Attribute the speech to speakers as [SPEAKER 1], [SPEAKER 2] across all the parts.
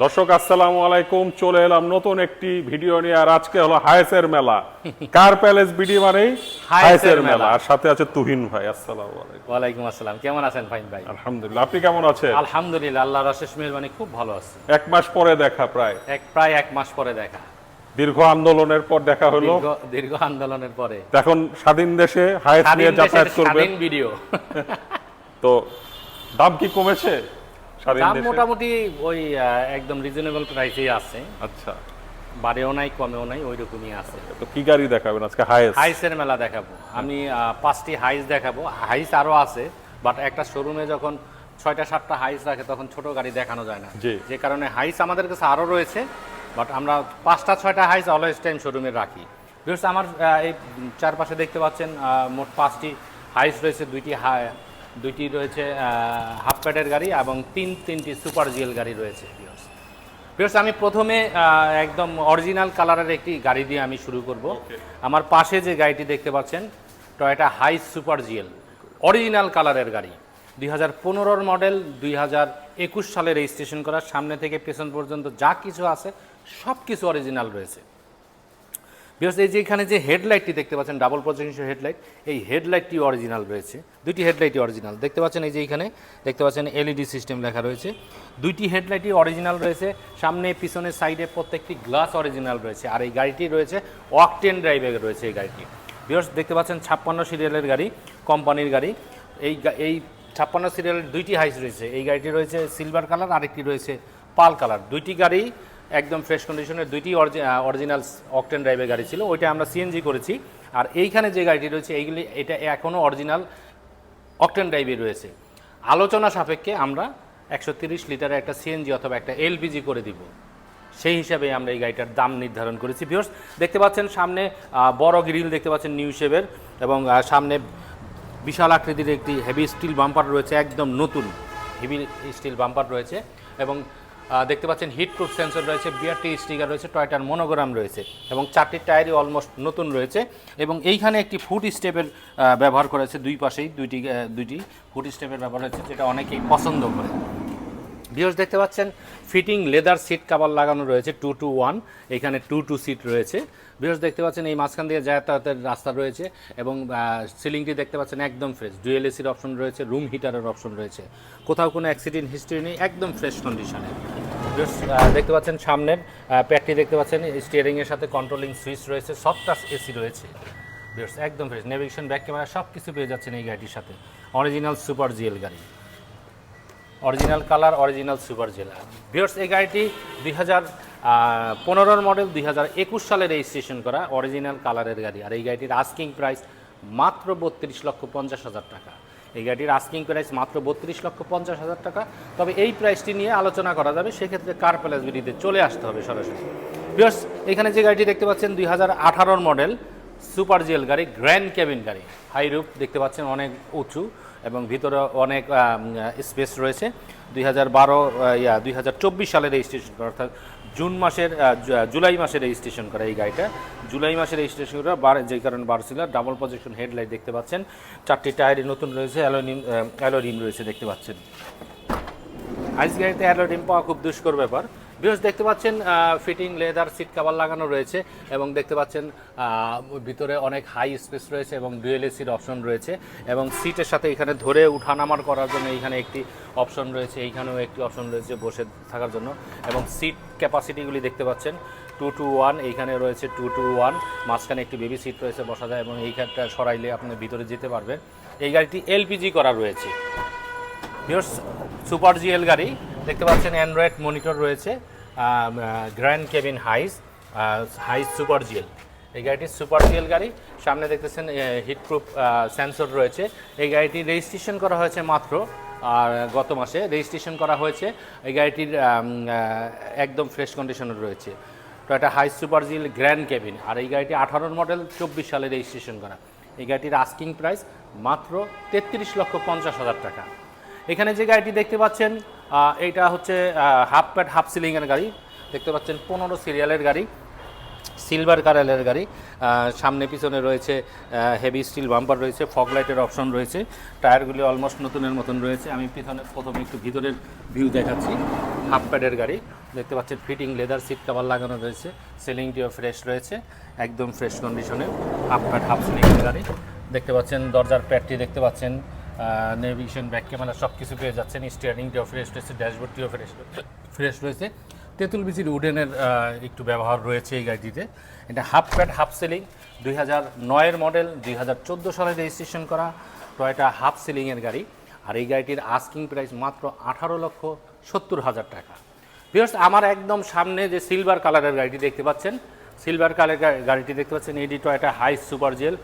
[SPEAKER 1] দর্শক আসসালামু আলাইকুম। চলে এলাম নতুন একটি ভিডিও নিয়ে আর আজকে হলো হায়েসের মেলা। কার প্যালেস বিডি মানেই? হায়েসের মেলা। আর সাথে আছে তুহিন ভাই আসসালামু আলাইকুম।
[SPEAKER 2] ওয়ালাইকুম আসসালাম। কেমন আছেন ফাইন ভাই?
[SPEAKER 1] আলহামদুলিল্লাহ। আপনি কেমন আছেন?
[SPEAKER 2] আলহামদুলিল্লাহ আল্লাহর অশেষ মেহরবানি খুব ভালো আছে।
[SPEAKER 1] এক মাস পরে দেখা প্রায়।
[SPEAKER 2] এক প্রায় এক মাস পরে দেখা।
[SPEAKER 1] দীর্ঘ আন্দোলনের পর দেখা হলো।
[SPEAKER 2] দীর্ঘ আন্দোলনের পরে।
[SPEAKER 1] এখন স্বাধীন দেশে হায়েস নিয়ে যাতায়াত করবেন
[SPEAKER 2] স্বাধীন ভিডিও।
[SPEAKER 1] তো দাম কি কমেছে?
[SPEAKER 2] দাম মোটামুটি ওই একদম রিজনেবল প্রাইসেই আছে।
[SPEAKER 1] আচ্ছা।
[SPEAKER 2] বাড়েও নাই কমেও নাই ওই রকমই আছে।
[SPEAKER 1] তো কি গাড়ি দেখাবেন আজকে? হায়েস
[SPEAKER 2] হাইসের মেলা দেখাবো। আমি পাঁচটি হাইস দেখাবো। হাইস আরও আছে বাট একটা শোরুমে যখন ছয়টা সাতটা হাইস রাখে তখন ছোট গাড়ি দেখানো যায় না। যে কারণে হাইস আমাদের কাছে আরও রয়েছে বাট আমরা পাঁচটা ছয়টা হাইস অলওয়েজ টাইম শোরুমে রাখি। বিকজ আমার এই চারপাশে দেখতে পাচ্ছেন মোট পাঁচটি হাইস রয়েছে দুইটি হাই দুইটি রয়েছে হাফ প্যাডের গাড়ি এবং তিন তিনটি সুপার জিএল গাড়ি রয়েছে। বিকজ আমি প্রথমে একদম অরিজিনাল কালারের একটি গাড়ি দিয়ে আমি শুরু করব। আমার পাশে যে গাড়িটি দেখতে পাচ্ছেন Toyota Hiace super GL original কালারের গাড়ি। দুই হাজার পনেরোর মডেল দুই হাজার একুশ সালে রেজিস্ট্রেশন করা সামনে থেকে পেছন পর্যন্ত যা কিছু আছে সব কিছু অরিজিনাল রয়েছে। বিকজ এই যে এখানে যে হেডলাইটটি দেখতে পাচ্ছেন ডাবল প্রজেকশন হেডলাইট এই হেডলাইটটি অরিজিনাল রয়েছে। দুইটি হেডলাইটই অরিজিনাল দেখতে পাচ্ছেন এই যে এখানে, দেখতে পাচ্ছেন এলইডি সিস্টেম লেখা রয়েছে। দুইটি হেডলাইটই অরিজিনাল রয়েছে। সামনে পিছনের সাইডে প্রত্যেকটি গ্লাস অরিজিনাল রয়েছে। আর এই গাড়িটি রয়েছে অকটেন ড্রাইভে রয়েছে এই গাড়িটি। বিকজ দেখতে পাচ্ছেন ছাপ্পান্ন সিরিয়ালের গাড়ি, কোম্পানির গাড়ি। এই এই ছাপ্পান্ন সিরিয়ালের দুইটি হাইস রয়েছে। এই গাড়িটি রয়েছে সিলভার কালার আরেকটি রয়েছে পাল কালার দুইটি গাড়ি একদম ফ্রেশ কন্ডিশনের দুইটি অরিজিনাল অকটেন ড্রাইভের গাড়ি ছিল, ওইটা আমরা সিএনজি করেছি। আর এইখানে যে গাড়িটি রয়েছে, এইগুলি, এটা এখনও অরিজিনাল অকটেন ড্রাইভে রয়েছে। আলোচনা সাপেক্ষে আমরা একশো তিরিশ লিটারের একটা সিএনজি অথবা একটা এলপিজি করে দিব। সেই হিসাবে আমরা এই গাড়িটার দাম নির্ধারণ করেছি। ভিউর্স দেখতে পাচ্ছেন সামনে বড় গ্রিল দেখতে পাচ্ছেন নিউ শেপের এবং সামনে বিশাল আকৃতির একটি হেভি স্টিল বাম্পার রয়েছে, একদম নতুন। হেভি স্টিল বাম্পার রয়েছে এবং দেখতে পাচ্ছেন হিট প্রুফ সেন্সর রয়েছে, বিআরটি স্টিকার রয়েছে, টয়টার মনোগ্রাম রয়েছে এবং চারটি টায়ারই অলমোস্ট নতুন রয়েছে এবং এইখানে একটি ফুট স্টেপের ব্যবহার করেছে দুই পাশেই, দুইটি দুইটি ফুট স্টেপের ব্যবহার হয়েছে, যেটা অনেকেই পছন্দ করে। ভিউস দেখতে পাচ্ছেন, ফিটিং লেদার সিট কাভার লাগানো রয়েছে, টু টু ওয়ান, এখানে টু টু সিট রয়েছে। ভিউস দেখতে পাচ্ছেন, এই মাঝখান দিয়ে যাতায়াতের রাস্তা রয়েছে এবং সিলিংটি দেখতে পাচ্ছেন একদম ফ্রেশ, ডুয়েল এসির অপশন রয়েছে, রুম হিটারের অপশন রয়েছে। কোথাও কোনো অ্যাক্সিডেন্ট হিস্ট্রি নেই, একদম ফ্রেশ কন্ডিশনে। দেখতে পাচ্ছেন সামনের প্যাকটি দেখতে পাচ্ছেন স্টিয়ারিংয়ের সাথে কন্ট্রোলিং সুইচ রয়েছে সব টাচ এসি রয়েছে। ভিউস একদম ফ্রেশ নেভিগেশন ব্যাক ক্যামেরা সব কিছু পেয়ে যাচ্ছেন এই গাড়িটির সাথে। অরিজিনাল সুপার জিএল গাড়ি। Original colour original super GL viewers এই গাড়িটি দুই হাজার পনেরোর মডেল দুই হাজার একুশ সালে রেজিস্ট্রেশন করা অরিজিনাল কালারের গাড়ি। আর এই গাড়িটির আস্কিং প্রাইস মাত্র বত্রিশ লক্ষ পঞ্চাশ হাজার টাকা। এই গাড়ির আস্কিং প্রাইস মাত্র বত্রিশ লক্ষ পঞ্চাশ হাজার টাকা। তবে এই প্রাইসটি নিয়ে আলোচনা করা যাবে, সেক্ষেত্রে কার প্যালেস বিডিতে চলে আসতে হবে সরাসরি। বিয়স এখানে যে গাড়িটি দেখতে পাচ্ছেন, দুই হাজার আঠারোর মডেল সুপার জেল গাড়ি গ্র্যান্ড ক্যাবিন গাড়ি। হাই রুপ দেখতে পাচ্ছেন, অনেক উঁচু এবং ভিতরে অনেক স্পেস রয়েছে। দুই হাজার দুই সালে রেজিস্ট্রেশন করা, অর্থাৎ জুন মাসের জুলাই মাসে রেজিস্ট্রেশন করা এই গাড়িটা। জুলাই মাসে রেজিস্ট্রেশন করা বার, যে কারণে বার ছিল ডাবল প্রজেকশন হেডলাইট দেখতে পাচ্ছেন। চারটি টায়ারে নতুন রয়েছে অ্যালোনিম অ্যালোরিম রয়েছে দেখতে পাচ্ছেন। আইস গাড়িতে অ্যালোডিম পাওয়া খুব দুষ্কর ব্যাপার। বিকজ দেখতে পাচ্ছেন ফিটিং লেদার সিট কাভার লাগানো রয়েছে এবং দেখতে পাচ্ছেন ভিতরে অনেক হাই স্পেস রয়েছে এবং ডুয়েল এসির অপশন রয়েছে এবং সিটের সাথে এখানে ধরে উঠানামার করার জন্য এখানে একটি অপশন রয়েছে, এইখানেও একটি অপশন রয়েছে বসে থাকার জন্য এবং সিট ক্যাপাসিটিগুলি দেখতে পাচ্ছেন টু টু ওয়ান এইখানে রয়েছে টু টু ওয়ান মাঝখানে একটি বেবি সিট রয়েছে বসা যায় এবং এইখানটা সরাইলে আপনি ভিতরে যেতে পারবেন। এই গাড়িটি এলপিজি করা রয়েছে। সুপার জিএল গাড়ি, দেখতে পাচ্ছেন অ্যান্ড্রয়েড মনিটর রয়েছে। Grand cabin Hiace Hiace super GL এই গাড়িটি সুপার জিএল গাড়ি। সামনে দেখতেছেন হিটপ্রুফ সেন্সর রয়েছে। এই গাড়িটি রেজিস্ট্রেশন করা হয়েছে মাত্র, আর গত মাসে রেজিস্ট্রেশন করা হয়েছে। এই গাড়িটির একদম ফ্রেশ কন্ডিশনে রয়েছে। Toyota Hiace super GL grand cabin আর এই গাড়িটি আঠারোর মডেল চব্বিশ সালে রেজিস্ট্রেশন করা। এই গাড়িটির আস্কিং প্রাইস মাত্র তেত্রিশ লক্ষ পঞ্চাশ হাজার টাকা। এখানে যে গাড়িটি দেখতে পাচ্ছেন এইটা হচ্ছে হাফ প্যাড হাফ সিলিংয়ের গাড়ি। দেখতে পাচ্ছেন পনেরো সিরিয়ালের গাড়ি সিলভার কালারের গাড়ি। সামনে পিছনে রয়েছে হেভি স্টিল বাম্পার রয়েছে ফগ লাইটের অপশন রয়েছে। টায়ারগুলি অলমোস্ট নতুনের মতন রয়েছে। আমি পিছনে, প্রথমে একটু ভিতরের ভিউ দেখাচ্ছি হাফ প্যাডের গাড়ি। দেখতে পাচ্ছেন ফিটিং লেদার সিট কভার লাগানো রয়েছে সিলিংটিও ফ্রেশ রয়েছে, একদম ফ্রেশ কন্ডিশনে হাফ প্যাড হাফ সিলিং গাড়ি। দেখতে পাচ্ছেন দরজার প্যাডটি দেখতে পাচ্ছেন নেভিগেশন ব্যাক ক্যামেরা সব কিছু পেয়ে যাচ্ছেন। স্টিয়ারিংটিও ফ্রেশ রয়েছে ড্যাশবোর্ডটিও ফ্রেশ ফ্রেশ রয়েছে। তেঁতুল বিচির উডেনের একটু ব্যবহার রয়েছে এই গাড়িটিতে। এটা হাফ প্যাড হাফ সিলিং দুই হাজার নয়ের মডেল দুই হাজার চোদ্দ সালে রেজিস্ট্রেশন করা টয়টা হাফ সিলিংয়ের গাড়ি। আর এই গাড়িটির আস্কিং প্রাইস মাত্র আঠারো লক্ষ সত্তর হাজার টাকা। বিকজ আমার একদম সামনে যে সিলভার কালারের গাড়িটি দেখতে পাচ্ছেন সিলভার কালার গাড়িটি দেখতে পাচ্ছেন এডি Toyota Hiace super GL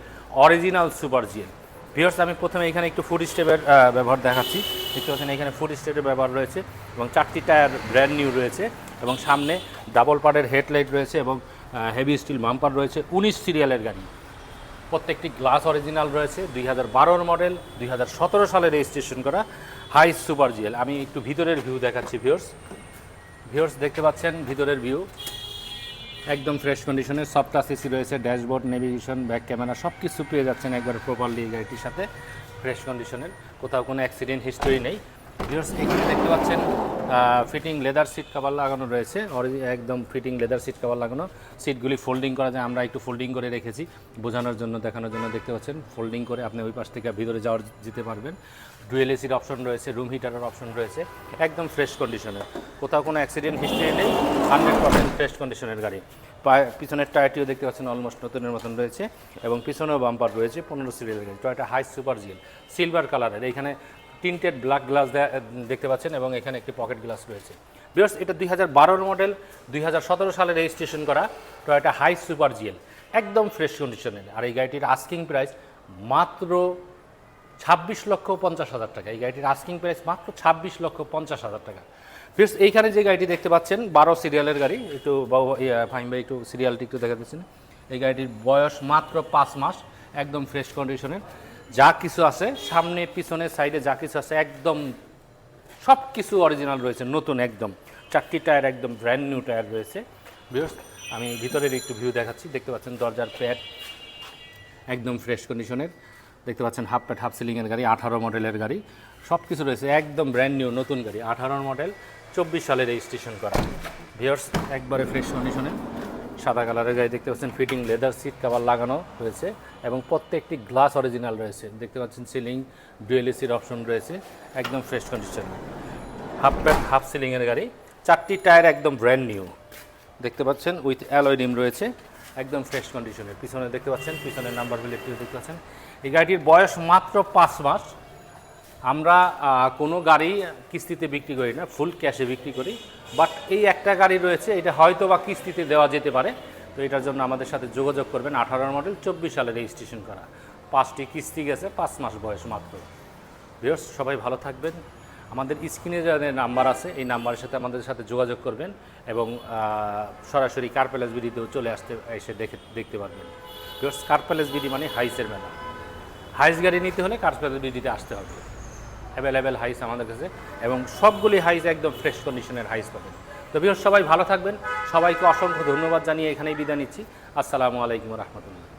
[SPEAKER 2] original super GL viewers আমি প্রথমে এখানে একটু ফুড স্টেপের ব্যবহার দেখাচ্ছি। দেখতে পাচ্ছেন এখানে ফুড স্টেপের ব্যবহার রয়েছে এবং চারটি টায়ার ব্র্যান্ড নিউ রয়েছে এবং সামনে ডাবল পার্টের হেডলাইট রয়েছে এবং হেভি স্টিল বাম্পার রয়েছে, উনিশ সিরিয়ালের গাড়ি। প্রত্যেকটি গ্লাস অরিজিনাল রয়েছে, দুই হাজার বারোর মডেল দুই হাজার সতেরো সালে রেজিস্ট্রেশন করা হাই সুপার জিএল আমি একটু ভিতরের ভিউ দেখাচ্ছি ভিউর্স ভিউর্স দেখতে পাচ্ছেন ভিতরের ভিউ একদম ফ্রেশ কন্ডিশনের সফট এসি রয়েছে ড্যাশবোর্ড নেভিগেশন ব্যাক ক্যামেরা সব কিছু পেয়ে যাচ্ছেন একবার প্রপারলি গাড়িটির সাথে ফ্রেশ কন্ডিশনের কোথাও কোনো অ্যাক্সিডেন্ট হিস্টোরি নেই। ভিউর্স এখানে দেখতে পাচ্ছেন ফিটিং লেদার সিট কভার লাগানো রয়েছে। একদম ফিটিং লেদার সিট কভার লাগানো। সিটগুলি ফোল্ডিং করা যায়, আমরা একটু ফোল্ডিং করে রেখেছি। বোঝানোর জন্য, দেখানোর জন্য দেখতে পাচ্ছেন ফোল্ডিং করে আপনি ওই পাশ থেকে ভিতরে যাওয়ার যেতে পারবেন। ডুয়েল এসির অপশন রয়েছে রুম হিটারের অপশন রয়েছে। একদম ফ্রেশ কন্ডিশনের কোথাও কোনো অ্যাক্সিডেন্ট হিস্ট্রি নেই হান্ড্রেড পার্সেন্ট ফ্রেশ কন্ডিশনের গাড়ি। পিছনের টায়ারটিও দেখতে পাচ্ছেন অলমোস্ট নতুনের মতন রয়েছে। এবং পিছনেও বাম্পার রয়েছে, পনেরো সিরিয়াল গাড়ি। Toyota Hiace super GL silver কালারের এখানে টিন্টেড ব্ল্যাক গ্লাস দেখতে পাচ্ছেন, এবং এখানে একটি পকেট গ্লাস রয়েছে। বিকজ এটা দুই হাজার মডেল দুই হাজার সতেরো সালে রেজিস্ট্রেশন করা তো টয়টা হাই সুপার জিএল একদম ফ্রেশ কন্ডিশনের আর এই গাড়িটির আস্কিং প্রাইস মাত্র ছাব্বিশ লক্ষ পঞ্চাশ হাজার টাকা। এই গাড়িটির আস্কিং প্রাইস মাত্র ছাব্বিশ লক্ষ পঞ্চাশ হাজার টাকা। প্লিজ এইখানে যে গাড়িটি দেখতে পাচ্ছেন, বারো সিরিয়ালের গাড়ি। একটু ফাহিম ভাই, একটু সিরিয়ালটি একটু দেখা দিচ্ছেন এই গাড়িটির বয়স মাত্র পাঁচ মাস, একদম ফ্রেশ কন্ডিশনের যা কিছু আছে সামনে পিছনে সাইডে যা কিছু আছে একদম সব কিছু অরিজিনাল রয়েছে নতুন একদম। চারটি টায়ার একদম ব্র্যান্ড নিউ টায়ার রয়েছে। আমি ভিতরের একটু ভিউ দেখাচ্ছি দেখতে পাচ্ছেন দরজার প্যাড একদম ফ্রেশ কন্ডিশনের দেখতে পাচ্ছেন হাফ প্যাট হাফ সিলিংয়ের গাড়ি আঠারো মডেলের গাড়ি সব কিছু রয়েছে একদম ব্র্যান্ড নিউ নতুন গাড়ি আঠারো মডেল চব্বিশ সালে রেজিস্ট্রেশন করা। ভিওর্স একবারে ফ্রেশ কন্ডিশনে সাদা কালারের গাড়ি দেখতে পাচ্ছেন ফিটিং লেদার সিট কাভার লাগানো হয়েছে এবং প্রত্যেকটি গ্লাস অরিজিনাল রয়েছে। দেখতে পাচ্ছেন সিলিং ডুয়েল এসির অপশন রয়েছে, একদম ফ্রেশ কন্ডিশন হাফ প্যাট হাফ সিলিংয়ের গাড়ি। চারটি টায়ার একদম ব্র্যান্ড নিউ দেখতে পাচ্ছেন উইথ অ্যালয় ডিম রয়েছে, একদম ফ্রেশ কন্ডিশনের পিছনে দেখতে পাচ্ছেন, পিছনের নাম্বার প্লেটটিও দেখতে পাচ্ছেন। এই গাড়িটির বয়স মাত্র পাঁচ মাস। আমরা কোনো গাড়ি কিস্তিতে বিক্রি করি না ফুল ক্যাশে বিক্রি করি বাট এই একটা গাড়ি রয়েছে, এটা হয়তো বা কিস্তিতে দেওয়া যেতে পারে, তো এটার জন্য আমাদের সাথে যোগাযোগ করবেন আঠারো মডেল চব্বিশ সালে রেজিস্ট্রেশন করা। পাঁচটি কিস্তি গেছে, পাঁচ মাস বয়স মাত্র। ভিউয়ার্স সবাই ভালো থাকবেন। আমাদের স্ক্রিনে যে নাম্বার আছে, এই নাম্বারের সাথে আমাদের সাথে যোগাযোগ করবেন এবং সরাসরি কার প্যালেস বিডিতেও চলে আসতে, এসে দেখে, দেখতে পারবেন। ভিউয়ার্স কার প্যালেস বিডি মানে হাইসের মেলা। হাইস গাড়ি নিতে হলে কার প্যালেস বিডিতে আসতে হবে। অ্যাভেলেবেল হাইস আমাদের কাছে এবং সবগুলি হাইস একদম ফ্রেশ কন্ডিশনের হাইস পাবেন। তো ভিউয়ার্স সবাই ভালো থাকবেন। সবাইকে অসংখ্য ধন্যবাদ জানিয়ে এখানেই বিদায় নিচ্ছি। আসসালামু আলাইকুম রহমতুল্লাহ।